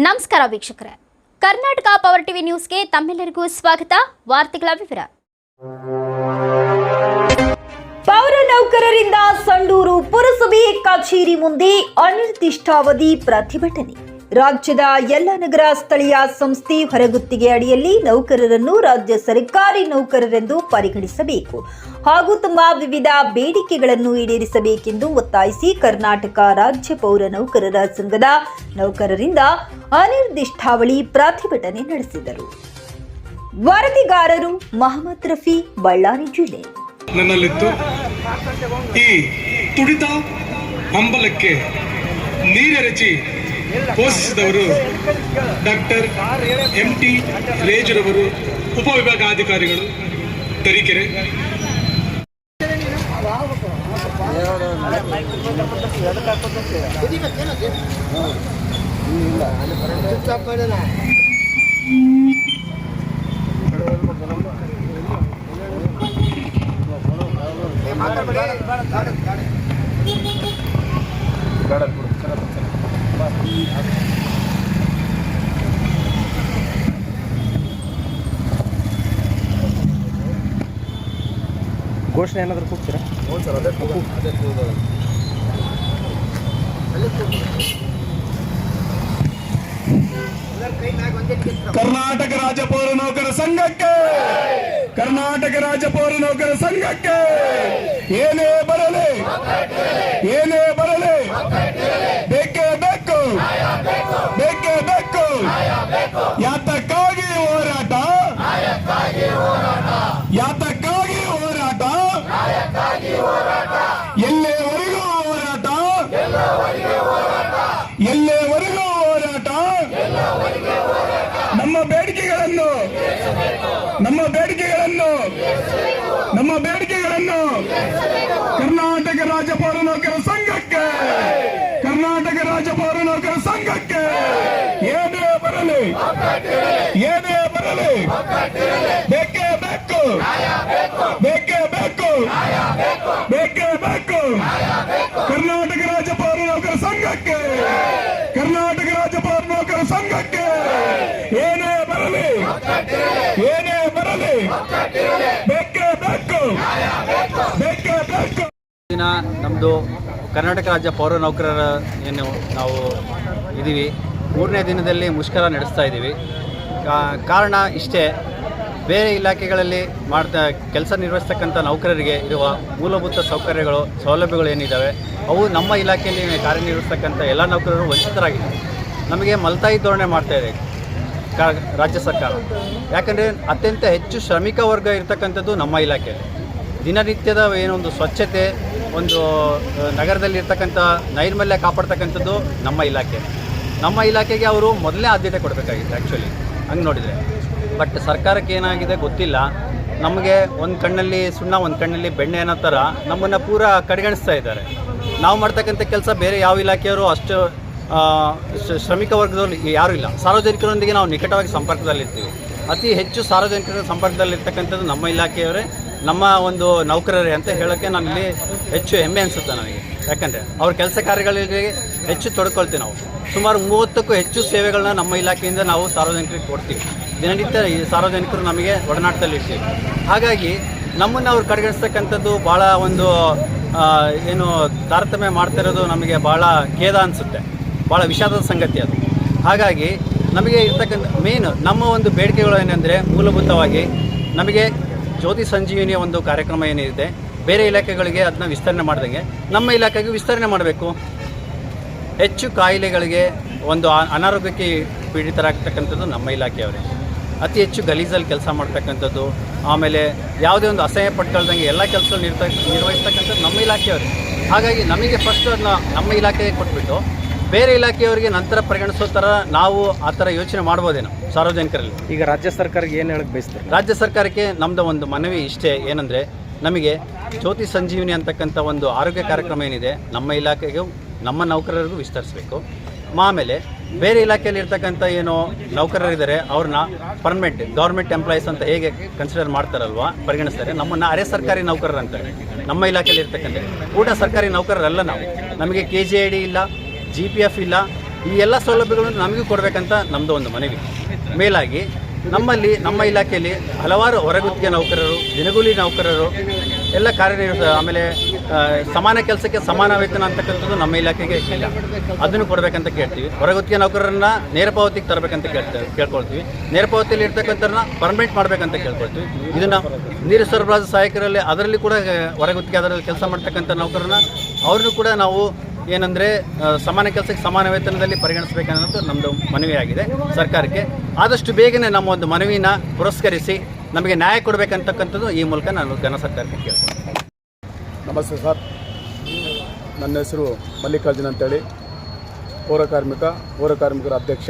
ನಮಸ್ಕಾರ ವೀಕ್ಷಕರೇ. Karnataka power TV ನ್ಯೂಸ್ಗೆ ತಮ್ಮೆಲ್ಲರಿಗೂ ಸ್ವಾಗತ. ವಾರ್ತೆಗಳ ವಿವರ. ಪೌರ ನೌಕರರಿಂದ ಸಂಡೂರು ಪುರಸಭೆ ಕಚೇರಿ ಮುಂದೆ ಅನಿರ್ದಿಷ್ಟಾವಧಿ ಪ್ರತಿಭಟನೆ. ರಾಜ್ಯದ ಎಲ್ಲ ನಗರ ಸ್ಥಳೀಯ ಸಂಸ್ಥೆ ಹೊರಗುತ್ತಿಗೆ ಅಡಿಯಲ್ಲಿ ನೌಕರರನ್ನು ರಾಜ್ಯ ಸರ್ಕಾರಿ ನೌಕರರೆಂದು ಪರಿಗಣಿಸಬೇಕು. ಹಾಗೂ ತಮ್ಮ ವಿವಿಧ ಬೇಡಿಕೆಗಳನ್ನು ಈಡೇರಿಸಬೇಕೆಂದು ಒತ್ತಾಯಿಸಿ ಕರ್ನಾಟಕ ರಾಜ್ಯ ಪೌರ ನೌಕರರ ಸಂಘದ ನೌಕರರಿಂದ ಅನಿರ್ದಿಷ್ಟಾವಳಿ ಪ್ರತಿಭಟನೆ ನಡೆಸಿದರು. ವರದಿಗಾರರು ಮಹಮ್ಮದ್ ರಫಿ ಬಳ್ಳಾರಿ ಜಿಲ್ಲೆ. ನನ್ನಲ್ಲಿತ್ತು ಈ ತುಡಿತ ಹಂಬಲಕ್ಕೆ ನೀರೆರಚಿ ಪೋಷಿಸಿದವರು ಡಾಕ್ಟರ್ ಎಂ ಟಿ ರೇಜುರವರು, ಉಪವಿಭಾಗಾಧಿಕಾರಿಗಳು, ತರೀಕೆರೆ ಘೋಷಣೆ ಏನಾದರೂ ಕೂಗ್ತೀರಾ ಕರ್ನಾಟಕ ರಾಜ್ಯ ಪೌರ ನೌಕರ ಸಂಘಕ್ಕೆ! ಕರ್ನಾಟಕ ರಾಜ್ಯ ಪೌರ ನೌಕರ ಸಂಘಕ್ಕೆ! ಏನೇ ಬರಲಿ ಏನೇ ಬರಲಿ, ಬೇಕೇ ಬೇಕು ಬೇಕೇ ಬೇಕು ಯಾತಕ್ಕಾಗಿ ನಮ್ಮ ಬೇಡಿಕೆಗಳನ್ನು ಕರ್ನಾಟಕ ರಾಜ್ಯ ನೌಕರ ಸಂಘಕ್ಕೆ, ಕರ್ನಾಟಕ ರಾಜ್ಯ ನೌಕರ ಸಂಘಕ್ಕೆ ಏನೇ ಬರಲಿ ಏನೇ ಬರಲಿ ಬೇಕೇ ಬೇಕು ಬೇಕೇ ಬೇಕು ಬೇಕೇ ಬೇಕು ಕರ್ನಾಟಕ ರಾಜ್ಯ ಪೌರ ನೌಕರ ಸಂಘಕ್ಕೆ ಕರ್ನಾಟಕ ರಾಜ್ಯ ಪೌರ ನೌಕರ ಸಂಘಕ್ಕೆ ಏನೇ ಬರಲಿ ಏನೇ ಬರಲಿ ಬೇಕೇ ಬೇಕು ಬೇಕೇ ಬೇಕು ದಿನ ನಮ್ಮದು ಕರ್ನಾಟಕ ರಾಜ್ಯ ಪೌರ ನೌಕರರ ಏನು ನಾವು ಇದ್ದೀವಿ ಮೂರನೇ ದಿನದಲ್ಲಿ ಮುಷ್ಕರ ನಡೆಸ್ತಾ ಇದ್ದೀವಿ ಕಾರಣ ಇಷ್ಟೇ, ಬೇರೆ ಇಲಾಖೆಗಳಲ್ಲಿ ಮಾಡ್ತಾ, ಕೆಲಸ ನಿರ್ವಹಿಸ್ತಕ್ಕಂಥ ನೌಕರರಿಗೆ ಇರುವ ಮೂಲಭೂತ ಸೌಕರ್ಯಗಳು, ಸೌಲಭ್ಯಗಳು ಏನಿದ್ದಾವೆ ಅವು ನಮ್ಮ ಇಲಾಖೆಯಲ್ಲಿ ಕಾರ್ಯನಿರ್ವಹಿಸ್ತಕ್ಕಂಥ ಎಲ್ಲ ನೌಕರರು ವಂಚಿತರಾಗಿದ್ದಾರೆ. ನಮಗೆ ಮಲ್ತಾಯಿ ಧೋರಣೆ ಮಾಡ್ತಾ ಇದೆ ರಾಜ್ಯ ಸರ್ಕಾರ. ಯಾಕಂದರೆ ಅತ್ಯಂತ ಹೆಚ್ಚು ಶ್ರಮಿಕ ವರ್ಗ ಇರತಕ್ಕಂಥದ್ದು ನಮ್ಮ ಇಲಾಖೆ ದಿನನಿತ್ಯದ ಏನೊಂದು ಸ್ವಚ್ಛತೆ ಒಂದು ನಗರದಲ್ಲಿ ನಗರದಲ್ಲಿರ್ತಕ್ಕಂಥ ನೈರ್ಮಲ್ಯ ಕಾಪಾಡ್ತಕ್ಕಂಥದ್ದು ನಮ್ಮ ಇಲಾಖೆ. ನಮ್ಮ ಇಲಾಖೆಗೆ ಅವರು ಮೊದಲೇ ಆದ್ಯತೆ ಕೊಡಬೇಕಾಗಿತ್ತು ಆ್ಯಕ್ಚುಲಿ ಹಂಗೆ ನೋಡಿದರೆ. ಬಟ್ ಸರ್ಕಾರಕ್ಕೆ ಏನಾಗಿದೆ ಗೊತ್ತಿಲ್ಲ. ನಮಗೆ ಒಂದು ಕಣ್ಣಲ್ಲಿ ಸುಣ್ಣ, ಒಂದು ಕಣ್ಣಲ್ಲಿ ಬೆಣ್ಣೆ ಅನ್ನೋ ಥರ ನಮ್ಮನ್ನು ಪೂರ ಕಡೆಗಣಿಸ್ತಾ ಇದ್ದಾರೆ. ನಾವು ಮಾಡ್ತಕ್ಕಂಥ ಕೆಲಸ ಬೇರೆ ಯಾವ ಇಲಾಖೆಯವರು ಅಷ್ಟು ಶ್ರಮಿಕ ವರ್ಗದಲ್ಲಿ ಯಾರೂ ಇಲ್ಲ. ಸಾರ್ವಜನಿಕರೊಂದಿಗೆ ನಾವು ನಿಕಟವಾಗಿ ಸಂಪರ್ಕದಲ್ಲಿರ್ತೀವಿ. ಅತಿ ಹೆಚ್ಚು ಸಾರ್ವಜನಿಕರ ಸಂಪರ್ಕದಲ್ಲಿರ್ತಕ್ಕಂಥದ್ದು ನಮ್ಮ ಇಲಾಖೆಯವರೇ. ನಮ್ಮ ಒಂದು ನೌಕರರೇ ಅಂತ ಹೇಳೋಕ್ಕೆ ನಮಗೆ ಹೆಚ್ಚು ಹೆಮ್ಮೆ ಅನಿಸುತ್ತೆ ನನಗೆ. ಯಾಕಂದರೆ ಅವ್ರ ಕೆಲಸ ಕಾರ್ಯಗಳಿಗೆ ಹೆಚ್ಚು ತೊಡ್ಕೊಳ್ತೀವಿ ನಾವು. ಸುಮಾರು ಮೂವತ್ತಕ್ಕೂ ಹೆಚ್ಚು ಸೇವೆಗಳನ್ನ ನಮ್ಮ ಇಲಾಖೆಯಿಂದ ನಾವು ಸಾರ್ವಜನಿಕರಿಗೆ ಕೊಡ್ತೀವಿ. ದಿನನಿತ್ಯ ಈ ಸಾರ್ವಜನಿಕರು ನಮಗೆ ಒಡನಾಟದಲ್ಲಿ ಇರ್ತೀವಿ. ಹಾಗಾಗಿ ನಮ್ಮನ್ನು ಅವ್ರು ಕಡೆಗಣಿಸ್ತಕ್ಕಂಥದ್ದು ಭಾಳ ಒಂದು ಏನು ತಾರತಮ್ಯ ಮಾಡ್ತಿರೋದು ನಮಗೆ ಭಾಳ ಖೇದ ಅನಿಸುತ್ತೆ. ಭಾಳ ವಿಷಾದದ ಸಂಗತಿ ಅದು. ಹಾಗಾಗಿ ನಮಗೆ ಇರ್ತಕ್ಕಂಥ ಮೇನ್ ನಮ್ಮ ಒಂದು ಬೇಡಿಕೆಗಳು ಏನಂದರೆ ಮೂಲಭೂತವಾಗಿ ನಮಗೆ ಜ್ಯೋತಿ ಸಂಜೀವಿನಿಯ ಒಂದು ಕಾರ್ಯಕ್ರಮ ಏನಿದೆ, ಬೇರೆ ಇಲಾಖೆಗಳಿಗೆ ಅದನ್ನ ವಿಸ್ತರಣೆ ಮಾಡಿದಂಗೆ, ನಮ್ಮ ಇಲಾಖೆಗೆ ವಿಸ್ತರಣೆ ಮಾಡಬೇಕು. ಹೆಚ್ಚು ಕಾಯಿಲೆಗಳಿಗೆ ಒಂದು ಅನಾರೋಗ್ಯಕ್ಕೆ ಪೀಡಿತರಾಗ್ತಕ್ಕಂಥದ್ದು ನಮ್ಮ ಇಲಾಖೆಯವರೇ. ಅತಿ ಹೆಚ್ಚು ಗಲೀಜಲ್ಲಿ ಕೆಲಸ ಮಾಡ್ತಕ್ಕಂಥದ್ದು, ಆಮೇಲೆ ಯಾವುದೇ ಒಂದು ಅಸಹ್ಯ ಪಟ್ಕೊಳ್ದಂಗೆ ಎಲ್ಲ ಕೆಲಸಗಳು ನಿರ್ತ ನಿರ್ವಹಿಸ್ತಕ್ಕಂಥದ್ದು ನಮ್ಮ ಇಲಾಖೆಯವರೇ. ಹಾಗಾಗಿ ನಮಗೆ ಫಸ್ಟ್ ಅದನ್ನ ನಮ್ಮ ಇಲಾಖೆಗೆ ಕೊಟ್ಬಿಟ್ಟು ಬೇರೆ ಇಲಾಖೆಯವರಿಗೆ ನಂತರ ಪರಿಗಣಿಸೋ ಥರ ನಾವು ಆ ಥರ ಯೋಚನೆ ಮಾಡ್ಬೋದೇನೋ ಸಾರ್ವಜನಿಕರಲ್ಲಿ. ಈಗ ರಾಜ್ಯ ಸರ್ಕಾರಕ್ಕೆ ಏನು ಹೇಳಕ್ ಬಯಸ್ತಾರೆ? ರಾಜ್ಯ ಸರ್ಕಾರಕ್ಕೆ ನಮ್ಮದು ಒಂದು ಮನವಿ ಇಷ್ಟೇ ಏನಂದರೆ ನಮಗೆ ಜ್ಯೋತಿ ಸಂಜೀವಿನಿ ಅಂತಕ್ಕಂಥ ಒಂದು ಆರೋಗ್ಯ ಕಾರ್ಯಕ್ರಮ ಏನಿದೆ ನಮ್ಮ ಇಲಾಖೆಗೂ ನಮ್ಮ ನೌಕರರಿಗೂ ವಿಸ್ತರಿಸಬೇಕು. ಆಮೇಲೆ ಬೇರೆ ಇಲಾಖೆಯಲ್ಲಿ ಇರ್ತಕ್ಕಂಥ ಏನು ನೌಕರರಿದ್ದಾರೆ ಅವ್ರನ್ನ ಪರ್ಮನೆಂಟ್ ಗೌರ್ಮೆಂಟ್ ಎಂಪ್ಲಾಯೀಸ್ ಅಂತ ಹೇಗೆ ಕನ್ಸಿಡರ್ ಮಾಡ್ತಾರಲ್ವಾ ಪರಿಗಣಿಸ್ತಾರೆ. ನಮ್ಮನ್ನು ಅರೆ ಸರ್ಕಾರಿ ನೌಕರರು ಅಂತಾರೆ ನಮ್ಮ ಇಲಾಖೆಯಲ್ಲಿ ಇರ್ತಕ್ಕಂಥ ಊಟ ಸರ್ಕಾರಿ ನೌಕರರಲ್ಲ ನಾವು. ನಮಗೆ ಕೆ ಜಿ ಐ ಡಿ ಇಲ್ಲ ಜಿ ಪಿ ಎಫ್ ಇಲ್ಲ, ಈ ಎಲ್ಲ ಸೌಲಭ್ಯಗಳನ್ನು ನಮಗೂ ಕೊಡಬೇಕಂತ ನಮ್ಮದು ಒಂದು ಮನವಿ. ಮೇಲಾಗಿ, ನಮ್ಮಲ್ಲಿ, ನಮ್ಮ ಇಲಾಖೆಯಲ್ಲಿ ಹಲವಾರು ಹೊರಗುತ್ತಿಗೆ ನೌಕರರು, ದಿನಗೂಲಿ ನೌಕರರು, ಎಲ್ಲ ಕಾರ್ಯನಿರ್ವಹಿಸ ಆಮೇಲೆ ಸಮಾನ ಕೆಲಸಕ್ಕೆ ಸಮಾನ ವೇತನ ಅಂತಕ್ಕಂಥದ್ದು ನಮ್ಮ ಇಲಾಖೆಗೆ ಇಲ್ಲ. ಅದನ್ನು ಕೊಡಬೇಕಂತ ಕೇಳ್ತೀವಿ. ಹೊರಗುತ್ತಿಗೆ ನೌಕರರನ್ನ ನೇರ ಪಾವತಿಗೆ ತರಬೇಕಂತ ಕೇಳ್ತೇವೆ ಕೇಳ್ಕೊಳ್ತೀವಿ. ನೇರ ಪಾವತಿಯಲ್ಲಿ ಇರ್ತಕ್ಕಂಥವ್ರನ್ನ ಪರ್ಮನೆಂಟ್ ಮಾಡಬೇಕಂತ ಕೇಳ್ಕೊಳ್ತೀವಿ. ಇದನ್ನು ನೀರು ಸರಬರಾಜು ಸಹಾಯಕರಲ್ಲಿ ಅದರಲ್ಲಿ ಕೂಡ, ಹೊರಗುತ್ತಿಗೆ ಅದರಲ್ಲಿ ಕೆಲಸ ಮಾಡ್ತಕ್ಕಂಥ ನೌಕರರನ್ನ, ಅವ್ರನ್ನೂ ಕೂಡ ನಾವು ಏನಂದರೆ ಸಮಾನ ಕೆಲಸಕ್ಕೆ ಸಮಾನ ವೇತನದಲ್ಲಿ ಪರಿಗಣಿಸಬೇಕನ್ನೋದು ನಮ್ಮದು ಮನವಿಯಾಗಿದೆ ಸರ್ಕಾರಕ್ಕೆ. ಆದಷ್ಟು ಬೇಗನೆ ನಮ್ಮ ಒಂದು ಮನವಿನ ಪುರಸ್ಕರಿಸಿ ನಮಗೆ ನ್ಯಾಯ ಕೊಡಬೇಕಂತಕ್ಕಂಥದ್ದು ಈ ಮೂಲಕ ನಾನು ಘನ ಸರ್ಕಾರಕ್ಕೆ ಕೇಳ್ತೀನಿ. ನಮಸ್ತೆ ಸರ್. ನನ್ನ ಹೆಸರು ಮಲ್ಲಿಕಾರ್ಜುನ್ ಅಂತೇಳಿ. ಪೌರ ಕಾರ್ಮಿಕ, ಪೌರ ಕಾರ್ಮಿಕರ ಅಧ್ಯಕ್ಷ.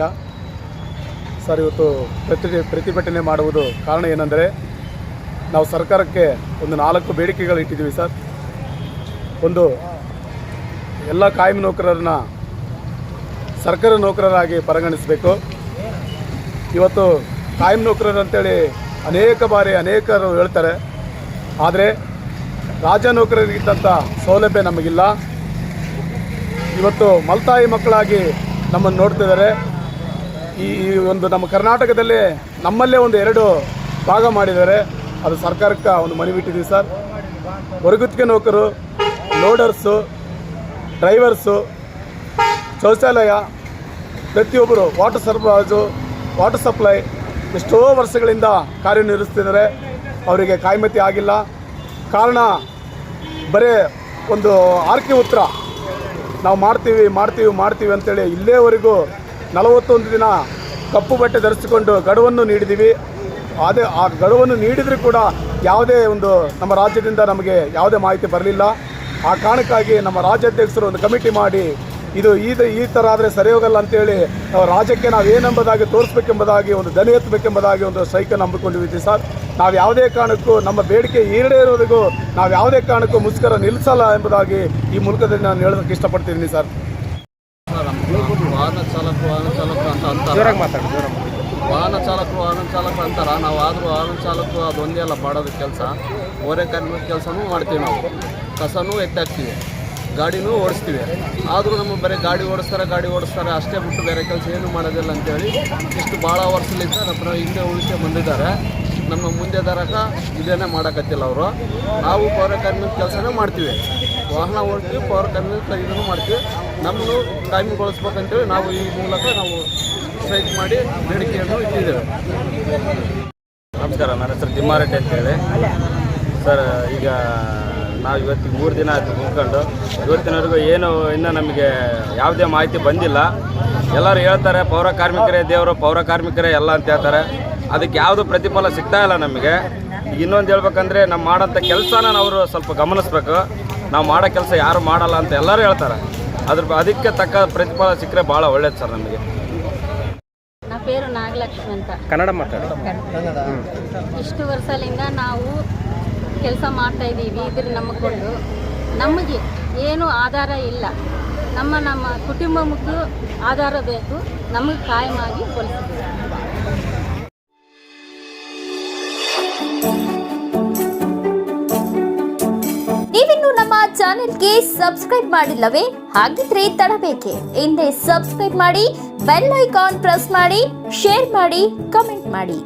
ಸರ್, ಇವತ್ತು ಪ್ರತಿ ಪ್ರತಿಭಟನೆ ಮಾಡುವುದು ಕಾರಣ ಏನಂದರೆ, ನಾವು ಸರ್ಕಾರಕ್ಕೆ ಒಂದು ನಾಲ್ಕು ಬೇಡಿಕೆಗಳು ಇಟ್ಟಿದ್ದೀವಿ ಸರ್. ಒಂದು ಎಲ್ಲ ಕಾಯಂ ನೌಕರರನ್ನ ಸರ್ಕಾರಿ ನೌಕರರಾಗಿ ಪರಿಗಣಿಸಬೇಕು. ಇವತ್ತು ಕಾಯಂ ನೌಕರರು ಅಂತೇಳಿ ಅನೇಕ ಬಾರಿ ಅನೇಕರು ಹೇಳ್ತಾರೆ. ಆದರೆ ರಾಜ್ಯ ನೌಕರರಿಗಿದ್ದಂಥ ಸೌಲಭ್ಯ ನಮಗಿಲ್ಲ. ಇವತ್ತು ಮಲ್ತಾಯಿ ಮಕ್ಕಳಾಗಿ ನಮ್ಮನ್ನು ನೋಡ್ತಿದ್ದಾರೆ ಈ ಒಂದು ನಮ್ಮ ಕರ್ನಾಟಕದಲ್ಲಿ ನಮ್ಮಲ್ಲೇ ಒಂದು ಎರಡು ಭಾಗ ಮಾಡಿದ್ದಾರೆ. ಅದು ಸರ್ಕಾರಕ್ಕೆ ಒಂದು ಮನವಿಟ್ಟಿದ್ದೀವಿ ಸರ್. ಹೊರಗುತ್ತಿಗೆ ನೌಕರು, ಲೋಡರ್ಸು ಡ್ರೈವರ್ಸು, ಶೌಚಾಲಯ, ಪ್ರತಿಯೊಬ್ಬರು ವಾಟರ್ ಸರಬರಾಜು, ವಾಟರ್ ಸಪ್ಲೈ ಎಷ್ಟೋ ವರ್ಷಗಳಿಂದ ಕಾರ್ಯನಿರ್ವಹಿಸ್ತಿದ್ದಾರೆ. ಅವರಿಗೆ ಕಾಯಿಮತಿ ಆಗಿಲ್ಲ. ಕಾರಣ, ಬರೇ ಒಂದು ಆರ್ಕೆ ಉತ್ತರ ನಾವು ಮಾಡ್ತೀವಿ ಮಾಡ್ತೀವಿ ಮಾಡ್ತೀವಿ ಅಂತೇಳಿ ಇಲ್ಲೇವರೆಗೂ ನಲವತ್ತೊಂದು ದಿನ ಕಪ್ಪು ಬಟ್ಟೆ ಧರಿಸಿಕೊಂಡು ಗಡುವನ್ನು ನೀಡಿದ್ದೀವಿ ಅದೇ ಆ ಗಡುವನ್ನು ನೀಡಿದರೂ ಕೂಡ ಯಾವುದೇ ಒಂದು ನಮ್ಮ ರಾಜ್ಯದಿಂದ ನಮಗೆ ಯಾವುದೇ ಮಾಹಿತಿ ಬರಲಿಲ್ಲ. ಆ ಕಾರಣಕ್ಕಾಗಿ ನಮ್ಮ ರಾಜ್ಯಾಧ್ಯಕ್ಷರು ಒಂದು ಕಮಿಟಿ ಮಾಡಿ ಇದು ಇದು ಈ ಥರ ಆದರೆ ಸರಿ ಹೋಗಲ್ಲ ಅಂತೇಳಿ ನಾವು ರಾಜ್ಯಕ್ಕೆ ನಾವು ಏನೆಂಬುದಾಗಿ ತೋರಿಸ್ಬೇಕೆಂಬುದಾಗಿ ಒಂದು ದನಿ ಎತ್ತಬೇಕೆಂಬುದಾಗಿ ಒಂದು ಸ್ಟ್ರೈಕನ್ನು ಹಮ್ಮಿಕೊಂಡಿದ್ದೀವಿ ಸರ್ ನಾವು ಯಾವುದೇ ಕಾರಣಕ್ಕೂ ನಮ್ಮ ಬೇಡಿಕೆ ಈಡೇರುವವರೆಗೂ ನಾವು ಯಾವುದೇ ಕಾರಣಕ್ಕೂ ಮುಷ್ಕರ ನಿಲ್ಲಿಸಲ್ಲ ಎಂಬುದಾಗಿ ಈ ಮೂಲಕದಲ್ಲಿ ನಾನು ಹೇಳೋದಕ್ಕೆ ಇಷ್ಟಪಡ್ತಿದ್ದೀನಿ ಸರ್ ವಾಹನ ಚಾಲಕರು ವಾಹನ ಅಂತ ಮಾತಾಡಿ. ವಾಹನ ಚಾಲಕರು ವಾಹನ ಚಾಲಕರು ಅಂತಾರ? ನಾವು ಆದರೂ ವಾಹನ ಚಾಲಕರು ಅದು ಒಂದೇ ಅಲ್ಲ ಮಾಡೋದು ಕೆಲಸ. ಓರೆ ಕಾರ್ಮಿಕ ಕೆಲಸನೂ ಮಾಡ್ತೀವಿ ನಾವು. ಕಸನೂ ಎತ್ತಾಕ್ತೀವಿ ಗಾಡಿನೂ ಓಡಿಸ್ತೀವಿ. ಆದರೂ ನಮ್ಮ ಬರೀ ಗಾಡಿ ಓಡಿಸ್ತಾರೆ ಗಾಡಿ ಓಡಿಸ್ತಾರೆ, ಅಷ್ಟೇ ಬಿಟ್ಟು ಬೇರೆ ಕೆಲಸ ಏನೂ ಮಾಡೋದಿಲ್ಲ ಅಂತೇಳಿ ಇಷ್ಟು ಭಾಳ ವರ್ಷದಿಂದ ನಮ್ಮ ಹಿಂದೆ ಉಳಿಸಿ ಬಂದಿದ್ದಾರೆ. ನಮ್ಮ ಮುಂದೆ ತರಕ ಇದೇನೇ ಮಾಡೋಕತ್ತಿಲ್ಲ ಅವರು. ನಾವು ಪೌರ ಕಾರ್ಮಿಕ ಕೆಲಸನೇ ಮಾಡ್ತೀವಿ. ವಾಹನ ಓಡ್ತೀವಿ ಪೌರ ಕಾರ್ಮಿಕ ಇದನ್ನು ಮಾಡ್ತೀವಿ. ನಮ್ಮನ್ನು ಕಾಯ್ಮೆಗೊಳಿಸ್ಬೇಕಂತೇಳಿ ನಾವು ಈ ಮೂಲಕ ನಾವು ಸ್ಟ್ರೈಕ್ ಮಾಡಿ ಬೇಡಿಕೆಯನ್ನು ಇಟ್ಟಿದ್ದೇವೆ. ನಮಸ್ಕಾರ, ನನ್ನ ಹೆಸರು ತಿಮ್ಮಾರೆಡ್ಡಿ ಅಂತೇಳಿ. ಸರ್, ಈಗ ನಾವು ಇವತ್ತಿಗೆ ಮೂರು ದಿನ ಆಯಿತು ಕುಂತ್ಕೊಂಡು ಇವತ್ತಿನವರೆಗೂ ಏನು ಇನ್ನೂ ನಮಗೆ ಯಾವುದೇ ಮಾಹಿತಿ ಬಂದಿಲ್ಲ. ಎಲ್ಲರೂ ಹೇಳ್ತಾರೆ ಪೌರ ಕಾರ್ಮಿಕರೇ ದೇವರು ಪೌರ ಕಾರ್ಮಿಕರೇ ಎಲ್ಲ ಅಂತ ಹೇಳ್ತಾರೆ. ಅದಕ್ಕೆ ಯಾವುದು ಪ್ರತಿಫಲ ಸಿಗ್ತಾ ಇಲ್ಲ ನಮಗೆ. ಇನ್ನೊಂದು ಹೇಳ್ಬೇಕಂದ್ರೆ ನಾವು ಮಾಡೋಂಥ ಕೆಲಸನ ಅವರು ಸ್ವಲ್ಪ ಗಮನಿಸ್ಬೇಕು. ನಾವು ಮಾಡೋ ಕೆಲಸ ಯಾರು ಮಾಡಲ್ಲ ಅಂತ ಎಲ್ಲರೂ ಹೇಳ್ತಾರೆ. ಅದ್ರ ಅದಕ್ಕೆ ತಕ್ಕ ಪ್ರತಿಫಲ ಸಿಕ್ಕರೆ ಭಾಳ ಒಳ್ಳೇದು ಸರ್ ನಮಗೆ. ಪೇರು ನಾಗಲಕ್ಷ್ಮಿ ಅಂತ. ಕನ್ನಡ ಮಾತಾಡ. ಇಷ್ಟು ವರ್ಷದಿಂದ ನಾವು ಕೆಲಸ ಮಾಡ್ತಾ ಇದ್ದೀವಿ, ಇದ್ರ ನಂಬಿಕೊಂಡು ನಮಗೆ ಏನು ಆಧಾರ ಇಲ್ಲ. ನಮ್ಮ ನಮ್ಮ ಕುಟುಂಬಕ್ಕೂ ಆಧಾರ ಬೇಕು. ನಮಗೆ ಕಾಯಮಾಗಿ ಕೊಲಿಸಿದ್ದೀವಿ. ನೀವಿನ್ನು ನಮ್ಮ ಚಾನೆಲ್ಗೆ ಸಬ್ಸ್ಕ್ರೈಬ್ ಮಾಡಿಲ್ಲವೇ? ಹಾಗಿದ್ರೆ ತಡಬೇಕೆ. ಹಿಂದೆ ಸಬ್ಸ್ಕ್ರೈಬ್ ಮಾಡಿ, ಬೆಲ್ ಐಕಾನ್ ಪ್ರೆಸ್ ಮಾಡಿ, ಶೇರ್ ಮಾಡಿ, ಕಮೆಂಟ್ ಮಾಡಿ.